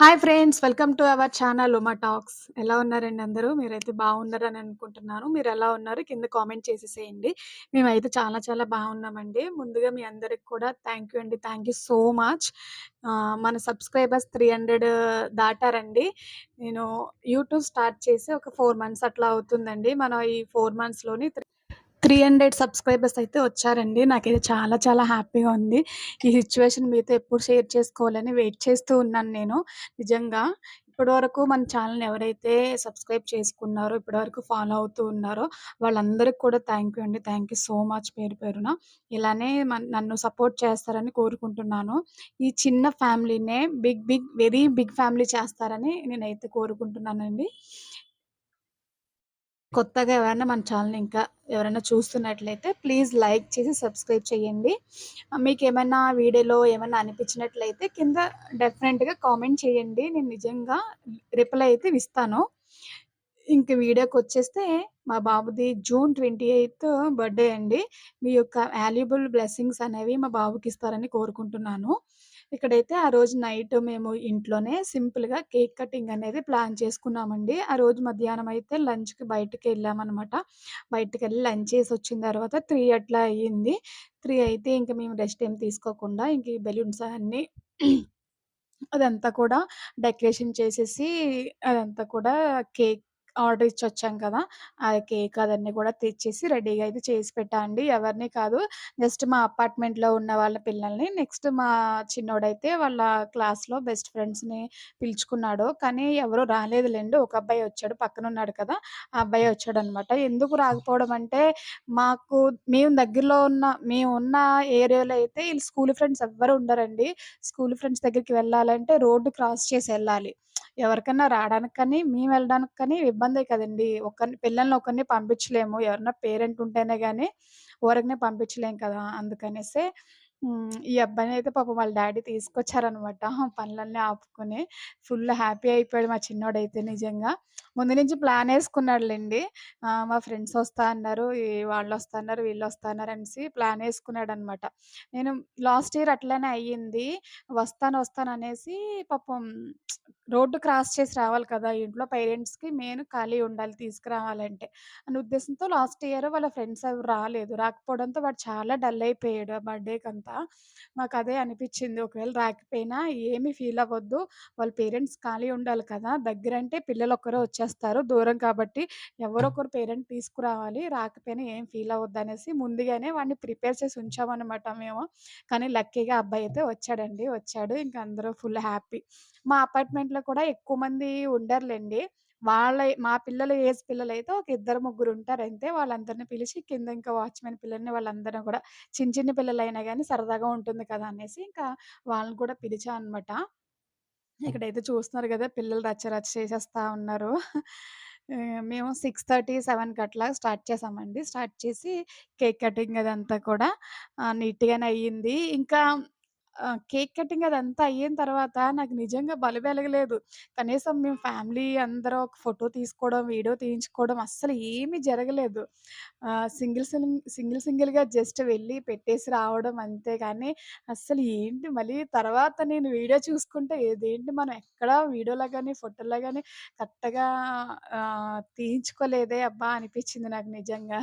Hi friends! Welcome to our channel Uma talks. ఎలా ఉన్నారండి అందరూ? మీరైతే బాగున్నారని అనుకుంటున్నాను. ఎలా ఉన్నారు? కింద కామెంట్ చేసేసేయండి. మేమైతే చాలా చాలా బాగున్నామండి. ముందుగా మీ అందరికి కూడా థ్యాంక్ యూ అండి. Thank you so much. మన సబ్స్క్రైబర్స్ 300 దాటారండి. నేను యూట్యూబ్ స్టార్ట్ చేసి ఒక ఫోర్ మంత్స్ అట్లా అవుతుందండి. మన ఈ ఫోర్ మంత్స్‌లోని త్రీ 300 సబ్స్క్రైబర్స్ అయితే వచ్చారండి. నాకైతే చాలా చాలా హ్యాపీగా ఉంది. ఈ సిచ్యువేషన్ మీతో ఎప్పుడు షేర్ చేసుకోవాలని వెయిట్ చేస్తూ ఉన్నాను నేను. నిజంగా ఇప్పటివరకు మన ఛానల్‌ని ఎవరైతే సబ్స్క్రైబ్ చేసుకున్నారో, ఇప్పటివరకు ఫాలో అవుతూ ఉన్నారో వాళ్ళందరికి కూడా థ్యాంక్ యూ అండి. థ్యాంక్ యూ సో మచ్ పేరు పేరున. ఇలానే మన్ నన్ను సపోర్ట్ చేస్తారని కోరుకుంటున్నాను. ఈ చిన్న ఫ్యామిలీనే big big very big family చేస్తారని నేనైతే కోరుకుంటున్నానండి. కొత్తగా ఎవరైనా మన ఛానల్ ఇంకా ఎవరైనా చూస్తున్నట్లయితే ప్లీజ్ లైక్ చేసి సబ్స్క్రైబ్ చేయండి. మీకు ఏమైనా వీడియోలో ఏమైనా అనిపించినట్లయితే కింద డెఫినెట్‌గా కామెంట్ చేయండి. నేను నిజంగా రిప్లై అయితే ఇస్తాను. ఇంక వీడియోకి వచ్చేస్తే మా బాబుది జూన్ 28 బర్త్‌డే అండి. మీ యొక్క వాల్యుబుల్ బ్లెస్సింగ్స్ అనేవి మా బాబుకి ఇస్తారని కోరుకుంటున్నాను. ఇక్కడైతే ఆ రోజు నైట్ మేము ఇంట్లోనే సింపుల్‌గా కేక్ కటింగ్ అనేది ప్లాన్ చేసుకున్నామండి. ఆ రోజు మధ్యాహ్నం అయితే లంచ్‌కి బయటికెళ్ళామనమాట. బయటికెళ్ళి లంచ్ చేసి వచ్చిన తర్వాత త్రీ అట్లా అయ్యింది. త్రీ అయితే ఇంక మేము రెస్ట్ ఏం తీసుకోకుండా ఇంక ఈ బెలూన్స్ అన్నీ అదంతా కూడా డెకరేషన్ చేసేసి అదంతా కూడా కేక్ ఆర్డర్ ఇచ్చి వచ్చాం కదా! ఆ కేక్ అదన్నీ కూడా తెచ్చేసి రెడీగా అయితే చేసి పెట్టా అండి. ఎవరిని కాదు జస్ట్ మా అపార్ట్మెంట్‌లో ఉన్న వాళ్ళ పిల్లల్ని. నెక్స్ట్ మా చిన్నోడైతే వాళ్ళ క్లాస్‌లో బెస్ట్ ఫ్రెండ్స్‌ని పిలుచుకున్నాడు. కానీ ఎవరు రాలేదులెండి. ఒక అబ్బాయి వచ్చాడు. పక్కన ఉన్నాడు కదా! ఆ అబ్బాయే వచ్చాడనమాట. ఎందుకు రాకపోవడం అంటే మాకు మేము దగ్గరలో ఉన్న మేము ఉన్న ఏరియాలో అయితే వీళ్ళు స్కూల్ ఫ్రెండ్స్ ఎవ్వరు ఉండరండి. స్కూల్ ఫ్రెండ్స్ దగ్గరికి వెళ్ళాలంటే రోడ్డు క్రాస్ చేసి వెళ్ళాలి ఎవరికైనా రావడానికి కానీ, మేము వెళ్ళడానికి కానీ ఇబ్బందే కదండి ఒకరిని పిల్లల్ని ఒకరిని పంపించలేము. ఎవరన్నా పేరెంట్ ఉంటేనే కానీ ఊరకనే పంపించలేం కదా! అందుకనేసే ఈ అబ్బాయిని అయితే పాపం వాళ్ళ డాడీ తీసుకొచ్చారనమాట. పనులన్నీ ఆపుకొని. ఫుల్ హ్యాపీ అయిపోయాడు మా చిన్నోడైతే నిజంగా. ముందు నుంచి ప్లాన్ వేసుకున్నాడులేండి మా ఫ్రెండ్స్ వస్తా అన్నారు. ఈ వాళ్ళొస్తా అన్నారు, వీళ్ళొస్తా అన్నారు అనేసి అనమాట నేను లాస్ట్ ఇయర్ అట్లనే అయ్యింది. వస్తాను, వస్తాను అనేసి పాపం రోడ్డు క్రాస్ చేసి రావాలి కదా! ఇంట్లో పేరెంట్స్‌కి మెయిన్ ఖాళీ ఉండాలి తీసుకురావాలంటే. అనే ఉద్దేశంతో లాస్ట్ ఇయర్ వాళ్ళ ఫ్రెండ్స్ ఎవరు రాలేదు. రాకపోవడంతో వాడు చాలా డల్ అయిపోయాడు ఆ బర్త్‌డేకంతా. మాకదే అనిపిచ్చింది. ఒకవేళ రాకపోయినా ఏమి ఫీల్ అవ్వద్దు. వాళ్ళ పేరెంట్స్ ఖాళీ ఉండాలి కదా! దగ్గరంటే పిల్లలొక్కరే వచ్చేస్తారు. దూరం కాబట్టి ఎవరో ఒకరు పేరెంట్ తీసుకురావాలి. రాకపోయినా ఏం ఫీల్ అవ్వద్దనేసి ముందుగానే వాడిని ప్రిపేర్ చేసి ఉంచామనమాట మేము. కానీ లక్కీగా అబ్బాయి అయితే వచ్చాడండి. వచ్చాడు. ఇంక అందరూ ఫుల్ హ్యాపీ. మా అపార్ట్మెంట్‌లో కూడా ఎక్కువ మంది ఉండరులెండి. వాళ్ళ మా పిల్లల ఏజ్ పిల్లలైతే ఒక ఇద్దరు, ముగ్గురు ఉంటారంతే. వాళ్ళందరిని పిలిచి కింద ఇంకా వాచ్‌మెన్ పిల్లల్ని వాళ్ళందరిని కూడా చిన్న చిన్న పిల్లలైనా గానీ సరదాగా ఉంటుంది కదా! అనేసి ఇంకా వాళ్ళని కూడా పిలిచా అనమాట. ఇక్కడైతే చూస్తున్నారు గదా! పిల్లలు రచ్చ రచ్చ చేసేస్తా ఉన్నారు. మేము 6:30, 7కి అట్లా స్టార్ట్ చేసామండి. స్టార్ట్ చేసి కేక్ కటింగ్ అదంతా కూడా నీట్‌గానే అయ్యింది. ఇంకా కేక్ కటింగ్ అదంతా అయిన తర్వాత నాకు నిజంగా బలి వెలగలేదు. కనీసం మేము ఫ్యామిలీ అందరం ఒక ఫోటో తీసుకోవడం, వీడియో తీయించుకోవడం అస్సలు ఏమీ జరగలేదు. ఆహ్, సింగిల్ సింగ్ సింగిల్ సింగిల్‌గా జస్ట్ వెళ్ళి పెట్టేసి రావడం అంతే గానీ అస్సలు ఏంటి మళ్ళీ తర్వాత నేను వీడియో చూసుకుంటే ఇదేంటి మనం ఎక్కడ వీడియోలో గాని, ఫోటోలో గాని కరెక్ట్‌గా ఆహ్, తీయించుకోలేదే అబ్బా! అనిపిచ్చింది నాకు నిజంగా.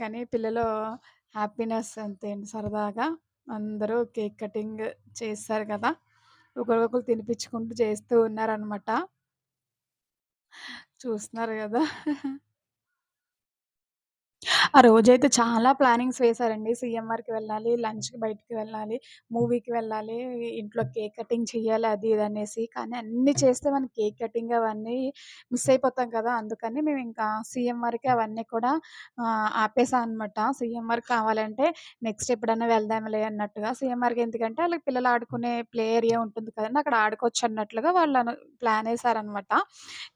కానీ పిల్లలు హ్యాపీనెస్ అంతే అండి సరదాగా అందరూ కేక్ కటింగ్ చేస్తారు కదా! ఒకరికొకరు తినిపించుకుంటూ చేస్తూ ఉన్నారనమాట. చూస్తున్నారు కదా ఆ రోజైతే చాలా ప్లానింగ్స్ వేశారండి. సీఎంఆర్‌కి వెళ్ళాలి, లంచ్‌కి బయటికి వెళ్ళాలి, మూవీకి వెళ్ళాలి, ఇంట్లో కేక్ కటింగ్ చేయాలి అది ఇది అనేసి. కానీ అన్నీ చేస్తే మనం కేక్ కటింగ్ అవన్నీ మిస్ అయిపోతాం కదా! అందుకని మేము ఇంకా సీఎంఆర్‌కి అవన్నీ కూడా ఆపేసాం అనమాట. సీఎంఆర్ కావాలంటే నెక్స్ట్ ఎప్పుడన్నా వెళ్దాంలే అన్నట్టుగా. సీఎంఆర్‌కి ఎందుకంటే వాళ్ళకి పిల్లలు ఆడుకునే ప్లే ఏరియా ఉంటుంది కదండీ! అక్కడ ఆడుకోవచ్చు అన్నట్లుగా వాళ్ళు ప్లాన్ వేశారనమాట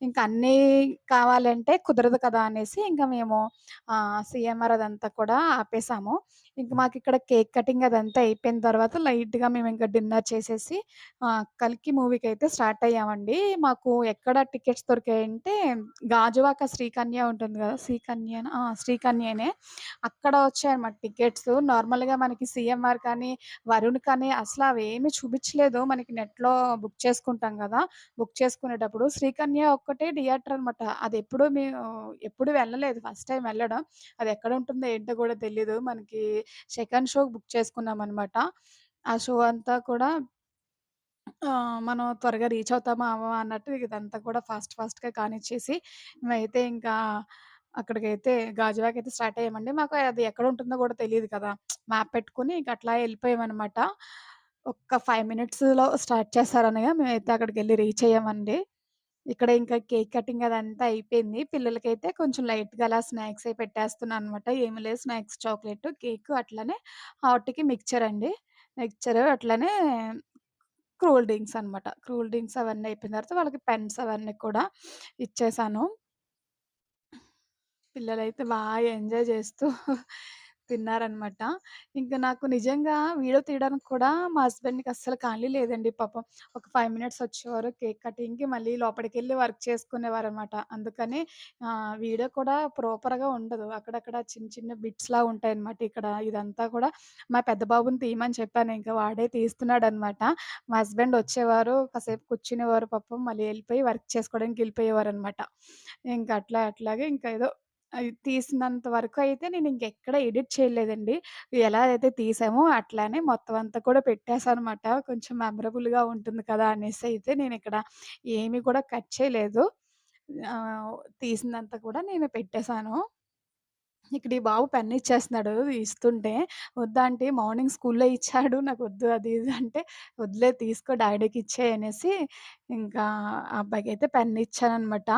ఇంకా అన్నీ కావాలంటే కుదరదు కదా! అనేసి ఇంకా మేము సీఎం సీఎంఆర్ అదంతా కూడా ఆపేసాము. ఇంకా మాకు ఇక్కడ కేక్ కటింగ్ అదంతా అయిపోయిన తర్వాత లైట్‌గా ఇంకా డిన్నర్ చేసేసి కలికి మూవీకి అయితే స్టార్ట్ అయ్యామండి. మాకు ఎక్కడ టికెట్స్ దొరికాయంటే గాజువాక శ్రీకన్య ఉంటుంది కదా శ్రీకన్య శ్రీకన్యనే. అక్కడ వచ్చాయన్నమాట టికెట్స్. నార్మల్‌గా మనకి సీఎంఆర్ కానీ, వరుణ్ కానీ అసలు అవి ఏమి చూపించలేదు మనకి నెట్‌లో బుక్ చేసుకుంటాం కదా బుక్ చేసుకునేటప్పుడు శ్రీకన్య ఒక్కటే థియేటర్ అనమాట. అది ఎప్పుడు మేము ఎప్పుడు వెళ్ళలేదు. ఫస్ట్ టైం వెళ్ళడం. అది ఎక్కడ ఉంటుందో ఏంటో కూడా తెలియదు మనకి సెకండ్ షో బుక్ చేసుకున్నాం అనమాట ఆ షో అంతా కూడా మనం త్వరగా రీచ్ అవుతామా, అవ్వమా అన్నట్టు ఇదంతా కూడా ఫాస్ట్ ఫాస్ట్‌గా కానిచ్చేసి మేమైతే ఇంకా అక్కడికైతే అయితే స్టార్ట్ అయ్యామండి. మాకు అది ఎక్కడ ఉంటుందో కూడా తెలియదు కదా! మ్యాప్ పెట్టుకొని ఇంకా అట్లా వెళ్ళిపోయామన్నమాట ఒక్క ఫైవ్ మినిట్స్‌లో స్టార్ట్ చేస్తారనగా మేమైతే అక్కడికి వెళ్ళి రీచ్ అయ్యామండి. ఇక్కడ ఇంకా కేక్ కటింగ్ అదంతా అయిపోయింది. పిల్లలకైతే కొంచెం లైట్‌గా అలా స్నాక్స్ అయి పెట్టేస్తున్నాననమాట. ఏమి లేదు స్నాక్స్ చాక్లెట్, కేక్ అట్లనే హాట్‌కి మిక్చర్ అండి. మిక్చర్ అట్లనే కూల్ డ్రింక్స్ అనమాట. కూల్ డ్రింక్స్ అవన్నీ అయిపోయిన తర్వాత వాళ్ళకి పెన్స్ అవన్నీ కూడా ఇచ్చేసాను. పిల్లలైతే బాగా ఎంజాయ్ చేస్తూ తిన్నారనమాట. ఇంకా నాకు నిజంగా వీడియో తీయడానికి కూడా మా హస్బెండ్‌కి అస్సలు ఖాళీ లేదండి పాపం. ఒక 5 మినిట్స్ వచ్చేవారు కేక్ కటింగ్‌కి మళ్ళీ లోపలికెళ్ళి వర్క్ చేసుకునేవారనమాట. అందుకని ఆహ్, వీడియో కూడా ప్రాపర్‌గా ఉండదు. అక్కడక్కడ చిన్న చిన్న బిట్స్‌లా ఉంటాయనమాట. ఇక్కడ ఇదంతా కూడా మా పెద్ద బాబుని తీయమని చెప్పాను. ఇంకా వాడే తీస్తున్నాడనమాట. మా హస్బెండ్ వచ్చేవారు, కాసేపు కూర్చునేవారు పాపం. మళ్ళీ ఎళ్ళిపోయి వర్క్ చేసుకోవడానికి ఎళ్ళిపోయేవారనమాట. ఇంక అట్లా అట్లాగే ఇంకా ఏదో అది తీసినంత వరకు అయితే నేను ఇంకెక్కడ ఎడిట్ చేయలేదండి. ఎలా అయితే తీసామో అట్లానే మొత్తం అంతా కూడా పెట్టేశానమాట కొంచెం మెమరబుల్‌గా ఉంటుంది కదా! అనేసి అయితే నేను ఇక్కడ ఏమి కూడా కట్ చేయలేదు. తీసినంత కూడా నేను పెట్టేశాను ఇక్కడ ఈ బాబు పెన్ ఇచ్చేస్తున్నాడు ఇస్తుంటే, "వద్దా ఆంటీ మార్నింగ్ స్కూల్‌లో ఇచ్చాడు. నాకు వద్దు అది ఇది" అంటే, "వద్దులే తీసుకో డాడీకి ఇచ్చే అనేసి ఇంకా అబ్బాయికి అయితే పెన్ ఇచ్చాననమాట.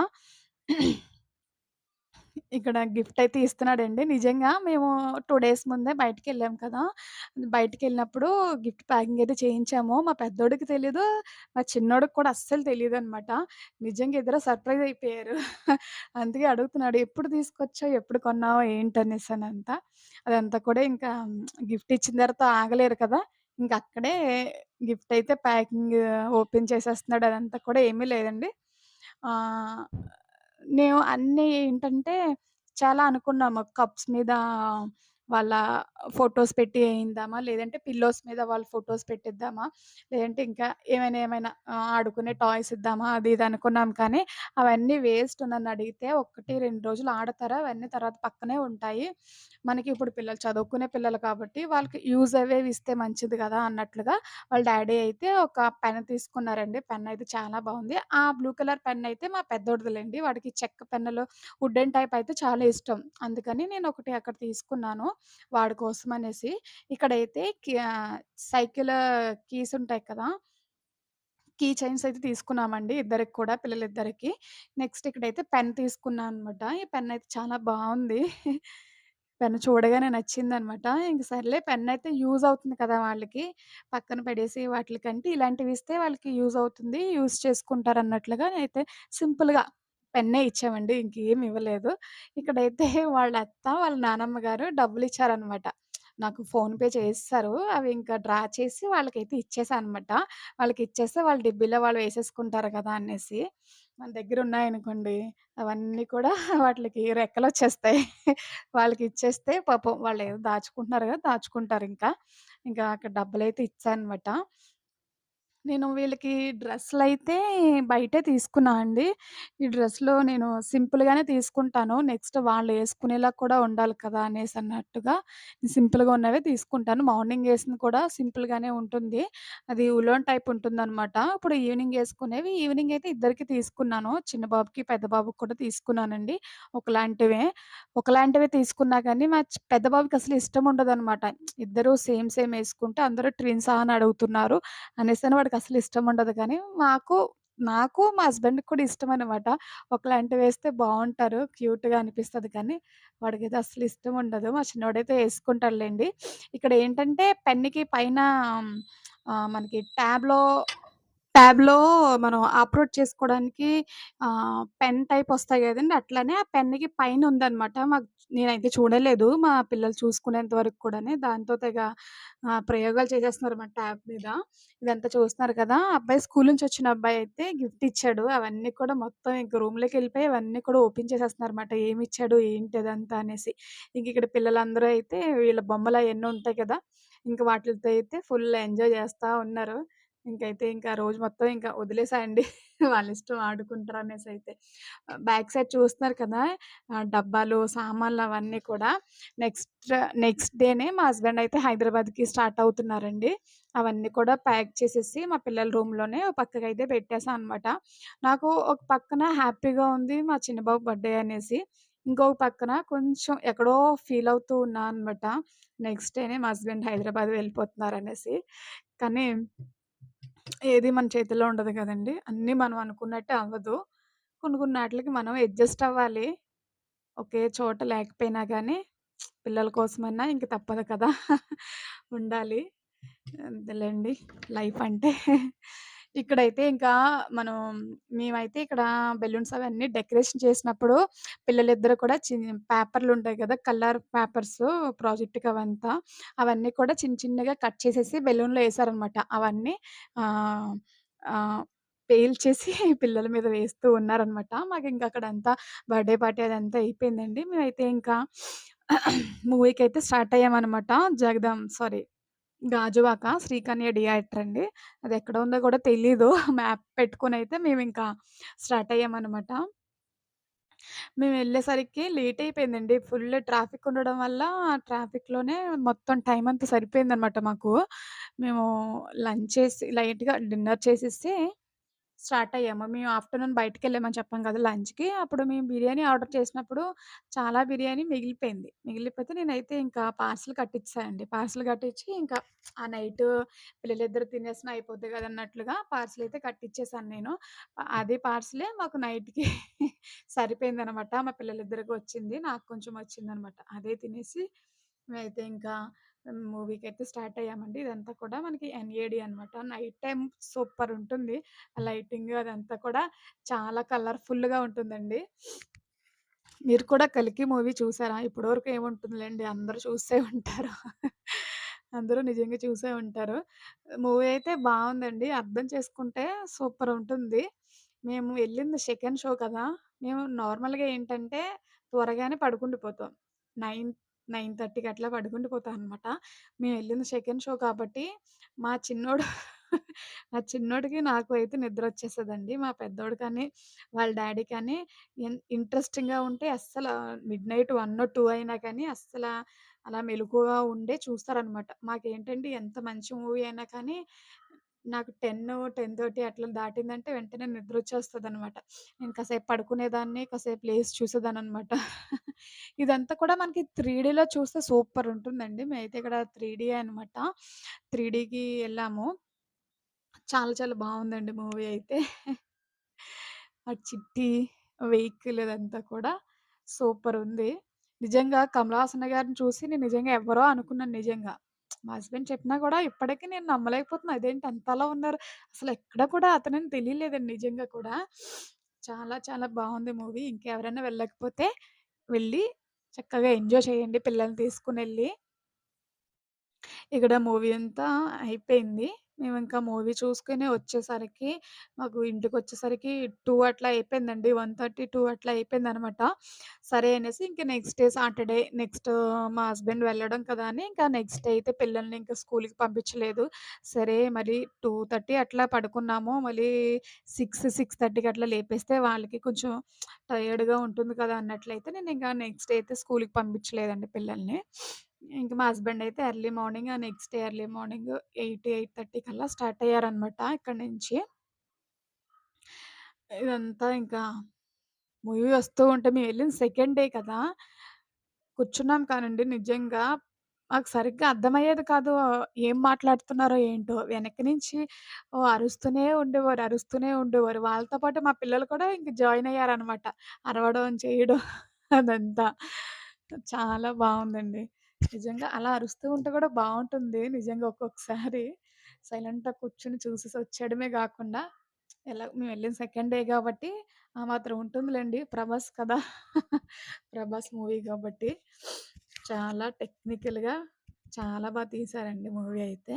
ఇక్కడ గిఫ్ట్ అయితే ఇస్తున్నాడండి. నిజంగా మేము టూ డేస్ ముందే బయటికెళ్ళాం కదా! బయటికెళ్ళినప్పుడు గిఫ్ట్ ప్యాకింగ్ అయితే చేయించాము. మా పెద్దోడికి తెలియదు మా చిన్నోడికి కూడా అస్సలు తెలియదు అనమాట నిజంగా ఇద్దరు సర్ప్రైజ్ అయిపోయారు. అందుకే అడుగుతున్నాడు. "ఎప్పుడు తీసుకొచ్చావు? ఎప్పుడు కొన్నావు?" అంతా అదంతా కూడా ఇంకా గిఫ్ట్ ఇచ్చిన తర్వాత ఆగలేరు కదా! ఇంక అక్కడే గిఫ్ట్ అయితే ప్యాకింగ్ ఓపెన్ చేసేస్తున్నాడు. అదంతా కూడా ఏమీ లేదండి. నేను అన్నీ ఏంటంటే చాలా అనుకున్నాము. కప్స్ మీద వాళ్ళ ఫోటోస్ పెట్టి ఏయిద్దామా? లేదంటే పిల్లోస్ మీద వాళ్ళ ఫోటోస్ పెట్టిద్దామా? లేదంటే ఇంకా ఏమైనా ఏమైనా ఆడుకునే టాయ్స్ ఇద్దామా? అది ఇది అనుకున్నాం కానీ అవన్నీ వేస్ట్ నన్నడిగితే 1, 2 రోజులు ఆడతారు. అవన్నీ తర్వాత పక్కనే ఉంటాయి. మనకి ఇప్పుడు పిల్లలు చదువుకునే పిల్లలు కాబట్టి వాళ్ళకి యూజ్ అయ్యేవి ఇస్తే మంచిది గదా! అన్నట్లుగా వాళ్ళ డ్యాడీ అయితే ఒక పెన్ తీసుకున్నారండి. పెన్ అయితే చాలా బావుంది. ఆ బ్లూ కలర్ పెన్ అయితే మా పెద్దోడిదిలెండి. వాడికి చెక్క పెన్నులు వుడెన్ టైప్ అయితే చాలా ఇష్టం. అందుకని నేనొకటి అక్కడ తీసుకున్నాను. వాడి కోసం అనేసి ఇక్కడైతే సైకిల్ కీస్ ఉంటాయి కదా! కీ చైన్స్ అయితే తీసుకున్నామండి ఇద్దరికి కూడా పిల్లలిద్దరికి. నెక్స్ట్ ఇక్కడైతే పెన్ తీసుకున్నాను అనమాట. ఈ పెన్ అయితే చాలా బాగుంది పెన్ చూడగానే నచ్చిందనమాట. ఇంక సర్లే పెన్నయితే యూజ్ అవుతుంది కదా! వాళ్ళకి. పక్కన పడేసి వాటికంటే ఇలాంటివి ఇస్తే వాళ్ళకి యూజ్ అవుతుంది. యూజ్ చేసుకుంటారన్నట్లుగా అయితే సింపుల్‌గా పెన్నే ఇచ్చామండి. ఇంకేమి ఇవ్వలేదు. ఇక్కడైతే వాళ్ళ అత్త, వాళ్ళ నానమ్మ గారు డబ్బులిచ్చారనమాట. నాకు ఫోన్‌పే చేసేసారు. అవి ఇంకా డ్రా చేసి వాళ్ళకైతే ఇచ్చేసా అనమాట. వాళ్ళకిచ్చేస్తే వాళ్ళు డిబ్బీలో వాళ్ళు వేసేసుకుంటారు కదా! అనేసి. మన దగ్గరున్నాయనుకోండి అవన్నీ కూడా వాటిలకి రెక్కలొచ్చేస్తాయి. వాళ్ళకిచ్చేస్తే పాపం వాళ్ళేదో దాచుకుంటున్నారు కదా దాచుకుంటారింకా. ఇంకా అక్కడ డబ్బులైతే ఇచ్చా అనమాట. నేను వీళ్ళకి డ్రెస్సులైతే బయటే తీసుకున్నా అండి. ఈ డ్రెస్‌లో నేను సింపుల్‌గానే తీసుకుంటాను. నెక్స్ట్ వాళ్ళేసుకునేలా కూడా ఉండాలి కదా! అనేసన్నట్టుగా సింపుల్‌గా ఉన్నవే తీసుకుంటాను. మార్నింగ్ ఏసింది కూడా సింపుల్‌గానే ఉంటుంది. అది ఉలోన్ టైప్ ఉంటుందనమాట. ఇప్పుడు ఈవినింగ్ ఏసుకునేవి ఈవినింగ్ అయితే ఇద్దరికీ తీసుకున్నాను. చిన్న బాబుకి, పెద్ద బాబుకి కూడా తీసుకున్నానండి. ఒకలాంటివే. ఒకలాంటివే తీసుకున్నా కానీ మా పెద్ద బాబుకి అసలు ఇష్టం ఉండదనమాట. ఇద్దరు సేమ్ సేమ్ ఏసుకుంటే అందరూ ట్విన్సా అని అడుగుతున్నారు. అనేసని వాడికసలు అసలు ఇష్టం ఉండదు. కానీ, మాకు నాకు, మా హస్బెండ్‌కి కూడా ఇష్టం అనమాట ఒకలాంటి వేస్తే బాగుంటారు క్యూట్‌గా అనిపిస్తుంది. కానీ, వాడికి అయితే అసలు ఇష్టం ఉండదు. మా చిన్నోడైతే ఇక్కడ ఏంటంటే పెన్నుకి పైన మనకి ట్యాబ్‌లో ట్యాబ్‌లో మనం అప్‌లోడ్ చేసుకోవడానికి పెన్ టైప్ వస్తాయి కదండి అట్లానే ఆ పెన్‌కి పైన ఉందన్నమాట మాకు నేనైతే చూడలేదు. మా పిల్లలు చూసుకునేంత వరకు కూడానే దాంతో తెగ ప్రయోగాలు చేసేస్తున్నారు మా ట్యాబ్ మీద. ఇదంతా చూస్తున్నారు కదా! అబ్బాయి స్కూల్ నుంచి వచ్చిన అబ్బాయి అయితే గిఫ్ట్ ఇచ్చాడు. అవన్నీ కూడా మొత్తం ఇంక రూమ్‌లోకెళ్ళిపోయి అవన్నీ కూడా ఓపెన్ చేసేస్తున్నారు అనమాట ఏమి ఇచ్చాడు ఏంటి? అదంతా అనేసి. ఇంక ఇక్కడ పిల్లలందరూ అయితే వీళ్ళ బొమ్మలు అవన్నీ ఉంటాయి కదా! ఇంక వాటితో అయితే ఫుల్ ఎంజాయ్ చేస్తా ఉన్నారు. ఇంకైతే ఇంకా రోజు మొత్తం ఇంకా వదిలేసా అండి. ఆడుకుంటారు అనేసి అయితే బ్యాక్ సైడ్ చూస్తున్నారు కదా! డబ్బాలు, సామాన్లు అవన్నీ కూడా నెక్స్ట్ నెక్స్ట్ డేనే మా హస్బెండ్ అయితే హైదరాబాద్‌కి స్టార్ట్ అవుతున్నారండి. అవన్నీ కూడా ప్యాక్ చేసేసి మా పిల్లల రూమ్‌లోనే పక్కకి అయితే పెట్టేసాను అనమాట. నాకు ఒక పక్కన హ్యాపీగా ఉంది మా చిన్న బాబు బర్త్‌డే అనేసి. ఇంకొక పక్కన కొంచెం ఎక్కడో ఫీల్ అవుతూ ఉన్నా అనమాట. నెక్స్ట్ డేనే మా హస్బెండ్ హైదరాబాద్ వెళ్ళిపోతున్నారు అనేసి కానీ ఏది మన చేతిలో ఉండదు కదండి అన్నీ మనం అనుకున్నట్టే అవ్వదు. కొన్ని కొన్ని ఆటిలకి మనం అడ్జస్ట్ అవ్వాలి. ఒకే చోట లేకపోయినా గానీ పిల్లల కోసమన్నా ఇంక తప్పదు కదా! ఉండాలి. అంతేలెండి లైఫ్ అంటే. ఇక్కడైతే ఇంకా మనం మేమైతే ఇక్కడ బెలూన్స్ అవన్నీ డెకరేషన్ చేసినప్పుడు పిల్లలిద్దరు కూడా చి పేపర్లు ఉంటాయి కదా కలర్ పేపర్స్ ప్రాజెక్ట్‌కి అవంతా. అవన్నీ కూడా చిన్న చిన్నగా కట్ చేసేసి బెలూన్‌లో వేసారనమాట అవన్నీ పేల్చేసి పిల్లల మీద వేస్తూ ఉన్నారనమాట. అక్కడ అంతా బర్త్‌డే పార్టీ అదంతా అయిపోయిందండి. మేమైతే ఇంకా మూవీకైతే స్టార్ట్ అయ్యామనమాట. జగదాం సారీ గాజువాక శ్రీకన్య థియేటర్ అండి. అది ఎక్కడ ఉందో కూడా తెలీదు. మ్యాప్ పెట్టుకొని అయితే మేము ఇంకా స్టార్ట్ అయ్యామన్నమాట మేము వెళ్ళేసరికి లేట్ అయిపోయిందండి. ఫుల్ ట్రాఫిక్ ఉండడం వల్ల ట్రాఫిక్‌లోనే మొత్తం టైం అంతా సరిపోయిందనమాట మాకు. మేము లంచ్ చేసి లైట్‌గా డిన్నర్ చేసేసి స్టార్ట్ అయ్యాము. మేము ఆఫ్టర్‌నూన్ బయటికెళ్ళామని చెప్పాం కదా! లంచ్‌కి. అప్పుడు మేము బిర్యానీ ఆర్డర్ చేసినప్పుడు చాలా బిర్యానీ మిగిలిపోయింది. మిగిలిపోతే నేనైతే ఇంకా పార్సెల్ కట్టించానండి అండి. కట్టించి ఇంకా ఆ నైట్ పిల్లలిద్దరూ తినేసినా అయిపోద్ది కదా అన్నట్లుగా పార్సెల్ అయితే కట్టించేసాను నేను. అదే పార్సెలే మాకు నైట్‌కి సరిపోయిందనమాట. మా పిల్లలిద్దరికి వచ్చింది. నాకు కొంచెం వచ్చింది అనమాట అదే తినేసి మేమైతే ఇంకా మూవీకి అయితే స్టార్ట్ అయ్యామండి. ఇదంతా కూడా మనకి ఎన్ఏడి అనమాట. నైట్ టైం సూపర్ ఉంటుంది. ఆ లైటింగ్ అదంతా కూడా చాలా కలర్‌ఫుల్‌గా ఉంటుందండి. మీరు కూడా కలికి మూవీ చూసారా? ఇప్పటివరకు ఏముంటుందిలేండి అందరూ చూసే ఉంటారు. అందరూ నిజంగా చూసే ఉంటారు. మూవీ అయితే బాగుందండి అర్థం చేసుకుంటే సూపర్ ఉంటుంది. మేము వెళ్ళింది సెకండ్ షో కదా! మేము నార్మల్‌గా ఏంటంటే త్వరగానే పడుకుండిపోతాం. 9, 9:30కి అట్లా పడుకుండిపోతాం అనమాట. వెళ్ళిన సెకండ్ షో కాబట్టి మా చిన్నోడు మా చిన్నోడికి నాకు అయితే నిద్ర నిద్రొచ్చేస్తదండి. మా పెద్దోడు కానీ, వాళ్ళ డాడీ కానీ ఇన్ ఇంట్రెస్టింగ్‌గా ఉంటే అస్సలు మిడ్ నైట్ వన్ టూ అయినా కానీ అస్సలు అలా మెలుకుగా ఉండే చూస్తారనమాట. మాకేంటంటే ఎంత మంచి మూవీ అయినా కానీ నాకు 10, 10:30 అట్లా దాటిందంటే వెంటనే నిద్రొచ్చేస్తదనమాట. నేను కాసేపు పడుకునేదాన్ని, కాసేపు ప్లేస్ చూసేదాన్ని అనమాట ఇదంతా కూడా మనకి త్రీ డీలో చూస్తే సూపర్ ఉంటుందండి. మేమైతే ఇక్కడ త్రీ డీ అనమాట. త్రీ డీకి వెళ్ళాము చాలా చాలా బాగుందండి మూవీ అయితే. ఆ చిట్టి వెహికల్ ఇదంతా కూడా సూపర్ ఉంది నిజంగా కమలాసన గారిని చూసి నేను నిజంగా ఎవరో అనుకున్నాను నిజంగా. మా హస్బెండ్ చెప్పినా కూడా ఇప్పటికి నేను నమ్మలేకపోతున్నా. అదేంటి అంతలా ఉన్నారు. అసలు ఎక్కడ కూడా అతనని తెలియలేదండి నిజంగా కూడా. చాలా చాలా బాగుంది మూవీ. ఇంకెవరైనా వెళ్ళకపోతే వెళ్ళి చక్కగా ఎంజాయ్ చేయండి పిల్లల్ని తీసుకుని వెళ్ళి ఇక్కడ మూవీ అంతా అయిపోయింది. మేము ఇంకా మూవీ చూసుకొని వచ్చేసరికి మాకు ఇంటికి వచ్చేసరికి టూ అట్లా అయిపోయిందండి. 1:30, 2 అట్లా అయిపోయింది అనమాట సరే అనేసి ఇంక నెక్స్ట్ డే సాటర్‌డే నెక్స్ట్ మా హస్బెండ్ వెళ్ళడం కదా! అని ఇంకా నెక్స్ట్ డే అయితే పిల్లల్ని ఇంకా స్కూల్కి పంపించలేదు. సరే మరి 2:30 అట్లా పడుకున్నాము. మళ్ళీ 6, 6:30కి అట్లా లేపేస్తే వాళ్ళకి కొంచెం టయర్డ్‌గా ఉంటుంది కదా! అన్నట్లయితే నేను ఇంకా నెక్స్ట్ డే అయితే స్కూల్కి పంపించలేదండి పిల్లల్ని. ఇంక మా హస్బెండ్ అయితే early morning next day early morning 8, 8:30 కల్లా స్టార్ట్ అయ్యారనమాట ఇక్కడి నుంచి. ఇదంతా ఇంకా మూవీ వస్తూ ఉంటే మేము వెళ్ళిన సెకండ్ డే కదా! కూర్చున్నాం కానండి నిజంగా మాకు సరిగ్గా అర్థమయ్యేది కాదు. ఏం మాట్లాడుతున్నారో ఏంటో! వెనక నుంచి అరుస్తూనే ఉండేవారు, అరుస్తూనే ఉండేవారు. వాళ్ళతో పాటు మా పిల్లలు కూడా ఇంక జాయిన్ అయ్యారనమాట. అరవడం, చేయడం అదంతా. చాలా బాగుందండి నిజంగా అలా అరుస్తూ ఉంటే కూడా బావుంటుంది నిజంగా ఒక్కొక్కసారి. సైలెంట్‌గా కూర్చొని చూసేసి వచ్చేయడమే గాకుండా ఎలా మేము వెళ్ళిన సెకండ్ డే గాబట్టి ఆ మాత్రం ఉంటుందిలెండి. ప్రభాస్ కదా! ప్రభాస్ మూవీ గాబట్టి చాలా టెక్నికల్‌గా చాలా బా తీశారండి మూవీ అయితే.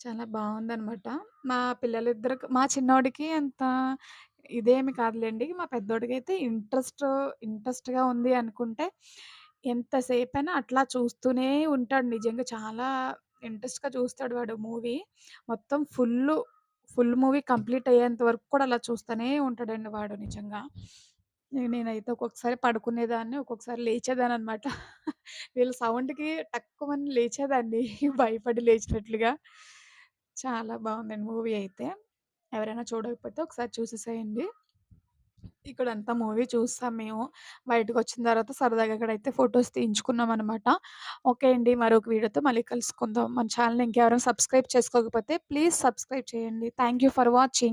చాలా బావుందనమాట. మా పిల్లలిద్దరికి మా చిన్నోడికి అంత ఇదేమి కాదులెండి. మా పెద్దోడికైతే ఇంట్రెస్ట్ ఇంట్రెస్ట్‌గా ఉంది అనుకుంటే ఎంతసేపైనా అట్లా చూస్తూనే ఉంటాడు. నిజంగా చాలా ఇంట్రెస్ట్‌గా చూస్తాడు వాడు మూవీ. మొత్తం ఫుల్లు, ఫుల్ మూవీ కంప్లీట్ అయ్యేంత వరకు కూడా అలా చూస్తూనే ఉంటాడండి వాడు నిజంగా. నేనైతే ఒక్కొక్కసారి పడుకునేదాన్ని. ఒక్కొక్కసారి లేచేదాన్ననమాట. వీళ్ళ సౌండ్‌కి టక్కుమని లేచేదాన్ని భయపడి లేచినట్లుగా. చాలా బావుందండి మూవీ అయితే. ఎవరైనా చూడకపోతే ఒకసారి చూసేసేయండి. ఇక్కడంతా మూవీ చూస్తాం మేము. బయటకు వచ్చిన తర్వాత సరదాగా ఇక్కడైతే ఫొటోస్ తీయించుకున్నాం అనమాట ఓకే అండి. మరొక వీడియోతో మళ్ళీ కలుసుకుందాం. మన ఛానల్ ఇంకెవరైనా సబ్స్క్రైబ్ చేసుకోకపోతే ప్లీజ్ సబ్స్క్రైబ్ చేయండి. Thank you for watching.